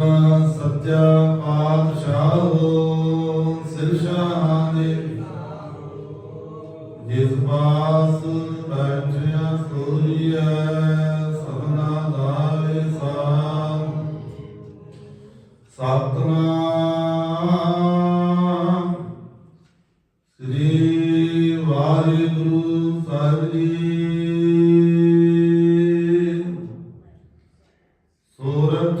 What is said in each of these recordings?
ਸੱਚਾ ਪਾਤਸ਼ਾਹ ਸਿਰਸ਼ਾਂ ਦੇ ਜਿਸ ਪਾਸ ਬੈਠਿਆ ਸੋਈਐ ਸਭਨਾ ਦਾ ਸਾਮ। ਸਤਨਾਮ। ਸ੍ਰੀ ਵਾਹਿਗੁਰੂ ਸਾਹਿਬ ਜੀ। ਸੋਰਠ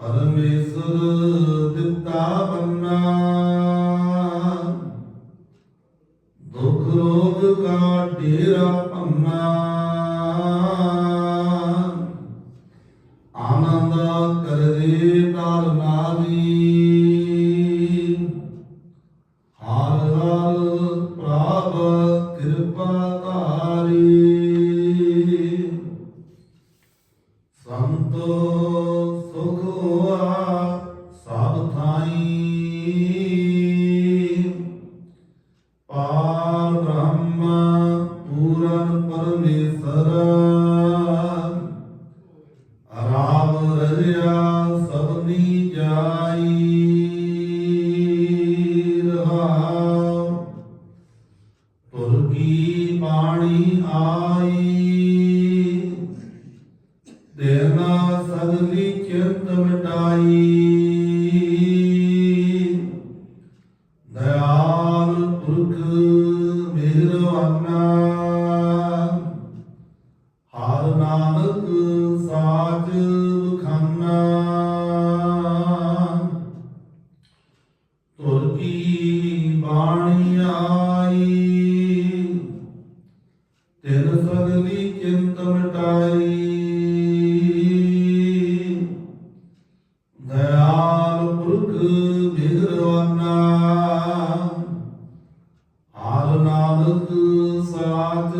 ਪਰਮੇਸ਼ਰ ਦਿੱਤਾ ਬੰਨਾ ਦੁਖ ਰੋਗ ਕਾ ਡੇਰਾ ਪੰਨਾ ਆਨੰਦ ਕਰੇ ਤਾਲ ਨਾਰੀ ਹਰ ਹਰ ਪ੍ਰਭ ਕਿਰਪਾ ਤਾਰੀ ਸੰਤੋ ਸੁਖ ਹੋਆ ਸਭ ਥਾਈ। ਪਾਰ ਬ੍ਰਹਮ ਪੂਰਨ ਪਰਮੇਸ਼ਰ। ਰਾਮ ਰਜਿਆ ਸਭਨੀ ਜਾਈ। ਰਹਾਉ, ਤੁਰ ਪਾਣੀ ਆਈ। ਤੇਰਾ ਦਇਆਲ ਪੁਰਖ ਮਿਹਰਵਾਨਾ ਹਰ ਨਾਨਕ ਸਾਚ ਖਾਨਾ ਤੁਰ ਕੀ ਬਾਣੀ ਆਈ? ਤਿਨ ਸਗਲੀ ਚਿੰਤ ਮਿਟਾਈ। ਦਇਆਲ ਪੁਰਖ ਬਿਗਰਵਾਨਾ। ਹਰ ਨਾਨਕ ਸਾਚ